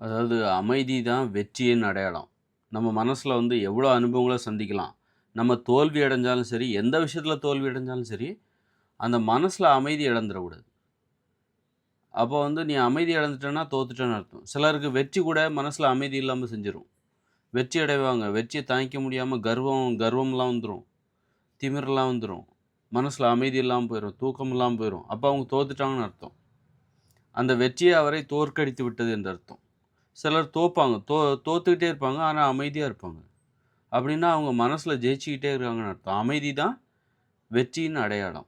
அதாவது அமைதி தான் வெற்றியின் அடையாளம். நம்ம மனசில் வந்து எவ்வளோ அனுபவங்களை சந்திக்கலாம். நம்ம தோல்வி அடைஞ்சாலும் சரி, எந்த விஷயத்தில் தோல்வி அடைஞ்சாலும் சரி, அந்த மனசில் அமைதி இழந்துடக்கூடாது அப்போ வந்து நீ அமைதி இழந்துட்டேன்னா தோத்துட்டேன்னு அர்த்தம். சிலருக்கு வெற்றி கூட மனசில் அமைதி இல்லாமல் செஞ்சிடும் வெற்றி அடைவாங்க. வெற்றியை தாங்கிக்க முடியாமல் கர்வம் கர்வம்லாம் வந்துடும் திமிரெல்லாம் வந்துடும் மனசில் அமைதி இல்லாமல் போயிடும் தூக்கம் இல்லாமல் போயிடும் அப்போ அவங்க தோத்துட்டாங்கன்னு அர்த்தம். அந்த வெற்றியை அவரை தோற்கடித்து விட்டது என்று அர்த்தம். சிலர் தோப்பாங்க. தோ தோத்துக்கிட்டே இருப்பாங்க. ஆனால் அமைதியாக இருப்பாங்க. அப்படின்னா அவங்க மனசில் ஜெயிச்சுக்கிட்டே இருக்காங்கன்னு அர்த்தம். அமைதி தான் வெற்றின்னு அடையாளம்.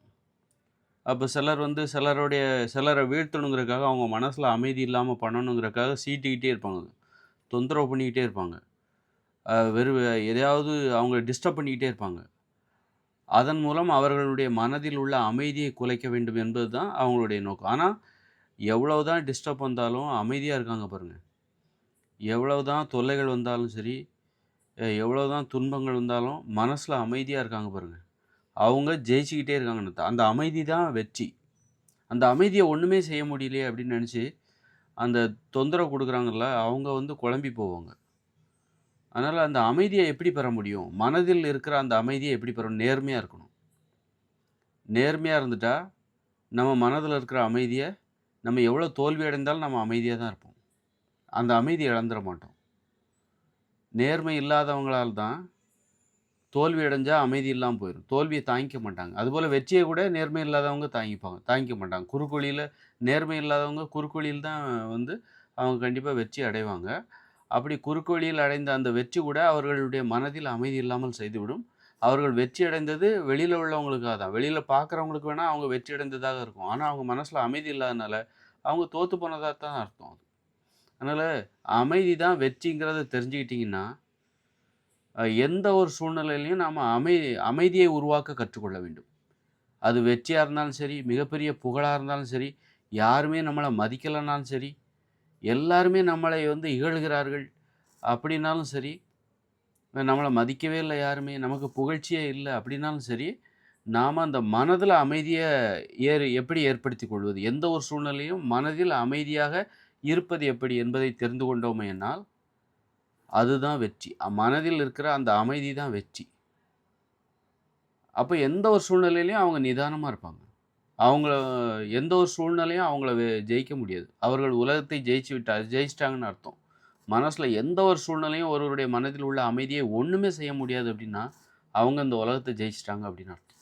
அப்போ சிலர் வந்து சிலருடைய சிலரை வீழ்த்தணுங்கிறதுக்காக அவங்க மனசில் அமைதி இல்லாமல் பண்ணணுங்கிறக்காக சீட்டிக்கிட்டே இருப்பாங்க. தொந்தரவு பண்ணிக்கிட்டே இருப்பாங்க. வெறும் வெறு எதையாவது அவங்கள டிஸ்டர்ப் பண்ணிக்கிட்டே இருப்பாங்க. அதன் மூலம் அவர்களுடைய மனதில் உள்ள அமைதியை குலைக்க வேண்டும் என்பது தான் அவங்களுடைய நோக்கம். ஆனா, எவ்வளவுதான் டிஸ்டர்ப் வந்தாலும் அமைதியாக இருக்காங்க பாருங்கள் பாருங்க. எவ்வளவுதான் தொல்லைகள் வந்தாலும் சரி, எவ்வளோ எவ்வளவுதான் துன்பங்கள் வந்தாலும் மனசில் அமைதியாக இருக்காங்க பாருங்கள் அவங்க ஜெயிச்சுக்கிட்டே இருக்காங்கன்னு அந்த அமைதி தான் வெற்றி. அந்த அமைதியை ஒன்றுமே செய்ய முடியலையே அப்படின்னு நினச்சி அந்த தொந்தரவு கொடுக்குறாங்கல்ல அவங்க வந்து குழம்பி போவாங்க. அதனால் அந்த அமைதியை எப்படி பெற முடியும்? மனதில் இருக்கிற அந்த அமைதியை எப்படி பெற நேர்மையாக இருக்கணும். நேர்மையாக இருந்துட்டால் நம்ம மனதில் இருக்கிற அமைதியை நம்ம எவ்வளோ தோல்வி அடைந்தாலும் நம்ம அமைதியாக தான் இருப்போம். அந்த அமைதி இழந்துட மாட்டோம். நேர்மை இல்லாதவங்களால் தான் தோல்வி அடைஞ்சால் அமைதி இல்லாமல் போயிடும் தோல்வியை தாங்கிக்க மாட்டாங்க. அதுபோல் வெற்றியை கூட நேர்மை இல்லாதவங்க தாங்கிப்பாங்க. தாங்கிக்க மாட்டாங்க. குறுக்குழியில் நேர்மை இல்லாதவங்க குறுக்குழியில் தான் வந்து அவங்க கண்டிப்பாக வெற்றி அடைவாங்க. அப்படி குறுக்கு வழியில் அடைந்த அந்த வெற்றி கூட அவர்களுடைய மனதில் அமைதி இல்லாமல் செய்துவிடும். அவர்கள் வெற்றி அடைந்தது வெளியில் உள்ளவங்களுக்காக தான். வெளியில் பார்க்குறவங்களுக்கு வேணால் அவங்க வெற்றி அடைந்ததாக இருக்கும். ஆனால் அவங்க மனசில் அமைதி இல்லாதனால, அவங்க தோற்று போனதாக தான் அர்த்தம். அதனால் அமைதி தான் வெற்றிங்கிறத தெரிஞ்சுக்கிட்டிங்கன்னா எந்த ஒரு சூழ்நிலையிலையும் நாம் அமை அமைதியை உருவாக்க கற்றுக்கொள்ள வேண்டும். அது வெற்றியாக இருந்தாலும் சரி, மிகப்பெரிய புகழாக இருந்தாலும் சரி, யாருமே நம்மளை மதிக்கலைனாலும் சரி, எல்லாருமே நம்மளை வந்து இகழ்கிறார்கள் அப்படின்னாலும் சரி, நம்மளை மதிக்கவே இல்லை யாருமே, நமக்கு புகழ்ச்சியே இல்லை அப்படின்னாலும் சரி, நாம் அந்த மனதில் அமைதியை ஏறு எப்படி ஏற்படுத்தி கொள்வது? எந்த ஒரு சூழ்நிலையும் மனதில் அமைதியாக இருப்பது எப்படி என்பதை தெரிந்து கொண்டோமேயானால், அதுதான் வெற்றி. மனதில் இருக்கிற அந்த அமைதி தான் வெற்றி. அப்போ எந்த ஒரு சூழ்நிலையிலையும் அவங்க நிதானமாக இருப்பாங்க. அவங்கள எந்த ஒரு சூழ்நிலையும் அவங்கள ஜெயிக்க முடியாது. அவர்கள் உலகத்தை ஜெயிச்சு விட்டா ஜெயிச்சுட்டாங்கன்னு அர்த்தம். மனசில் எந்த ஒரு சூழ்நிலையும் ஒருவருடைய மனதில் உள்ள அமைதியை ஒன்றுமே செய்ய முடியாது அப்படின்னா, அவங்க இந்த உலகத்தை ஜெயிச்சுட்டாங்க அப்படின்னு அர்த்தம்.